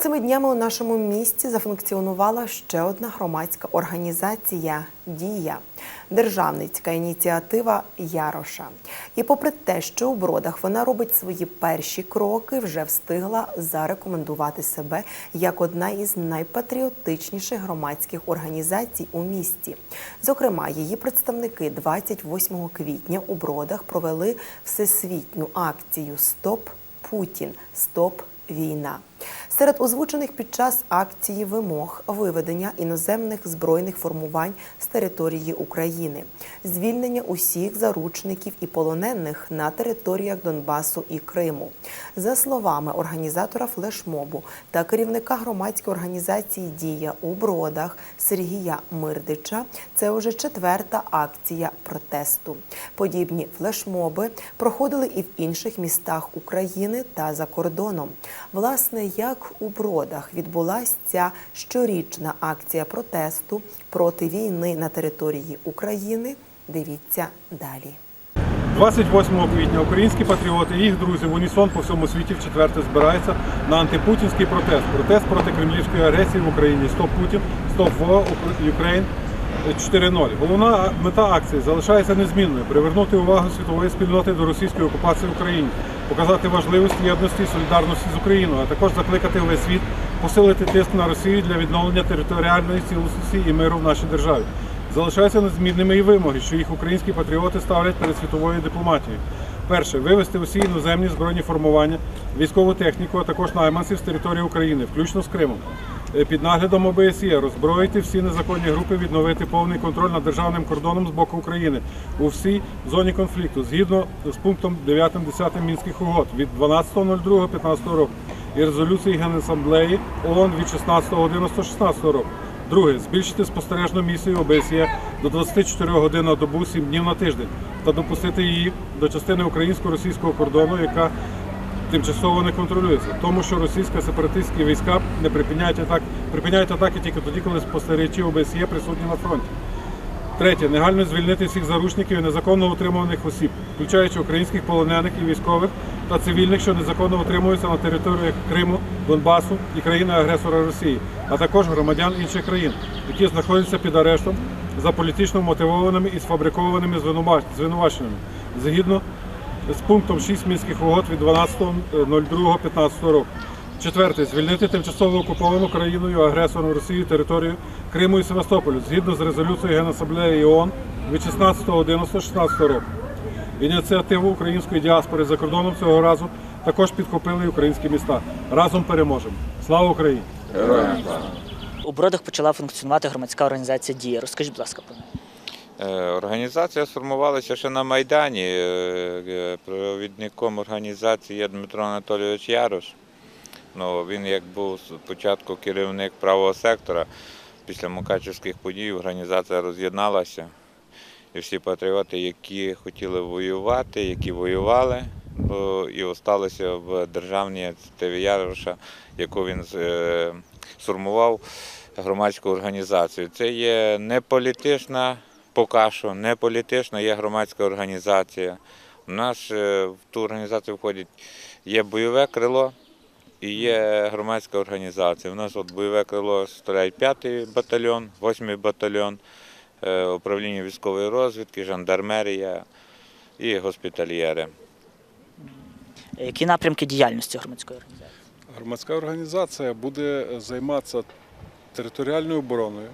Цими днями у нашому місті зафункціонувала ще одна громадська організація Дія державницька ініціатива Яроша. І попри те, що у бродах вона робить свої перші кроки, вже встигла зарекомендувати себе як одна із найпатріотичніших громадських організацій у місті. Зокрема, її представники 28 квітня у бродах провели всесвітню акцію Стоп Путін, Стоп Війна. Серед озвучених під час акції вимог виведення іноземних збройних формувань з території України, звільнення усіх заручників і полонених на територіях Донбасу і Криму. За словами організатора флешмобу та керівника громадської організації Дія у Бродах Сергія Мирдича, це вже четверта акція протесту. Подібні флешмоби проходили і в інших містах України та за кордоном. Власне, як у Бродах відбулася ця щорічна акція протесту проти війни на території України. Дивіться далі. 28 квітня українські патріоти і їх друзі в унісон по всьому світі в четверте збираються на антипутінський протест. Протест проти кремлівської агресії в Україні. Стоп Путін, стоп War Ukraine 4.0. Головна мета акції залишається незмінною привернути увагу світової спільноти до російської окупації в Україні, показати важливість єдності і солідарності з Україною, а також закликати весь світ посилити тиск на Росію для відновлення територіальної цілісності і миру в нашій державі. Залишаються незмінними і вимоги, що їх українські патріоти ставлять перед світовою дипломатією. Перше вивести усі іноземні збройні формування, військову техніку, а також найманців з території України, включно з Кримом. Е, Під наглядом ОБСЄ. Роззброїти всі незаконні групи, відновити повний контроль над державним кордоном з боку України. У всій зоні конфлікту, згідно з пунктом 9-10 мінських угод від 12.02.15 року і резолюції Генасамблеї ООН від 16.11.16 року. Друге, збільшити спостережну місію ОБСЄ до 24 годин на добу 7 днів на тиждень та допустити її до частини українсько-російського кордону, яка тимчасово не контролюється. Тому що російські сепаратистські війська не припиняють атак, припиняють атаки тільки тоді, коли спостерігачі ОБСЄ присутні на фронті. Третє, негайно звільнити всіх заручників і незаконно утримуваних осіб, включаючи українських полонених і військових та цивільних, що незаконно утримуються на територіях Криму, Донбасу і країни-агресора Росії, а також громадян інших країн, які знаходяться під арештом за політично мотивованими і сфабрикованими звинува- звинуваченнями, згідно з пунктом 6 мінських угод від 12.02.15 року. Четверте, звільнити тимчасово окуповану країною агресором Росії територію Криму і Севастополю згідно з резолюцією Генасамблеї ООН від 16.11.16 року. Ініціативу української діаспори за кордоном цього разу також підхопили українські міста. Разом переможемо. Слава Україні! У Бродах почала функціонувати громадська організація Дія. Розкажіть, будь ласка, про неї. Е, Організація сформувалася ще на Майдані. Е, е, Провідником організації є Дмитро Анатолійович Ярош. Ну, він як був спочатку керівник правого сектора, після Мукачівських подій організація роз'єдналася. І всі патріоти, які хотіли воювати, які воювали, і осталися в державній ініціативі Яроша, яку він сформував громадську організацію. Це є не політична, поки що не політична, є громадська організація. У нас е, в ту організацію входить є бойове крило і є громадська організація. У нас от бойове крило стоять 5-й батальйон, 8-й батальйон, е, управління військової розвідки, жандармерія і госпітальєри. Які напрямки діяльності громадської організації? Громадська організація буде займатися територіальною обороною,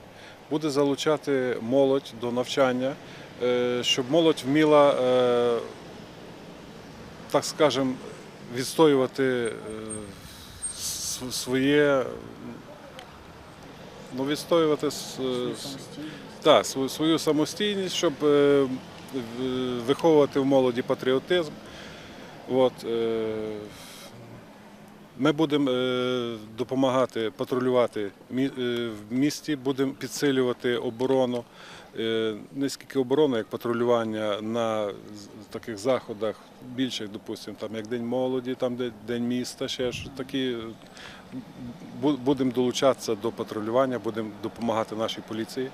буде залучати молодь до навчання, е, щоб молодь вміла, е, так скажемо, відстоювати е, своє, ну, відстоювати так, свою, свою самостійність, щоб виховувати в молоді патріотизм. От, е, ми будемо е, допомагати патрулювати е, в місті, будемо підсилювати оборону. Е, Не скільки оборону, як патрулювання на таких заходах більших, допустимо, там як День молоді, там де День міста, ще ж такі. Бу- Будемо долучатися до патрулювання, будемо допомагати нашій поліції.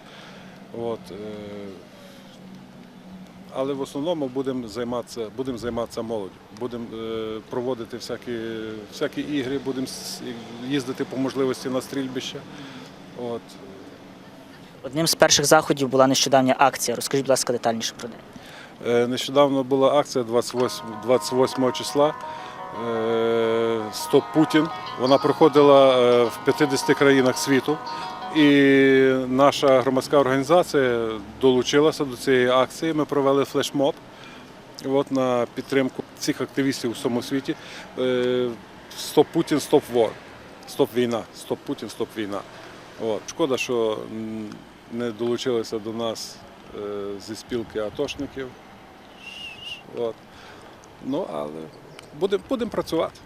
От, але в основному будемо займатися, будемо займатися молоддю. Будемо е, проводити всякі, всякі ігри, будемо їздити по можливості на стрільбище. От. Одним з перших заходів була нещодавня акція. Розкажіть, будь ласка, детальніше про неї. Е, Нещодавно була акція 28, 28 числа. е, Стоп Путін. Вона проходила в 50 країнах світу. І наша громадська організація долучилася до цієї акції. Ми провели флешмоб от, на підтримку цих активістів у всьому світі. Е, Стоп Путін, стоп вор. Стоп війна. Стоп Путін, стоп війна. От. Шкода, що не долучилися до нас е, зі спілки атошників. От. Ну, але будемо будем працювати.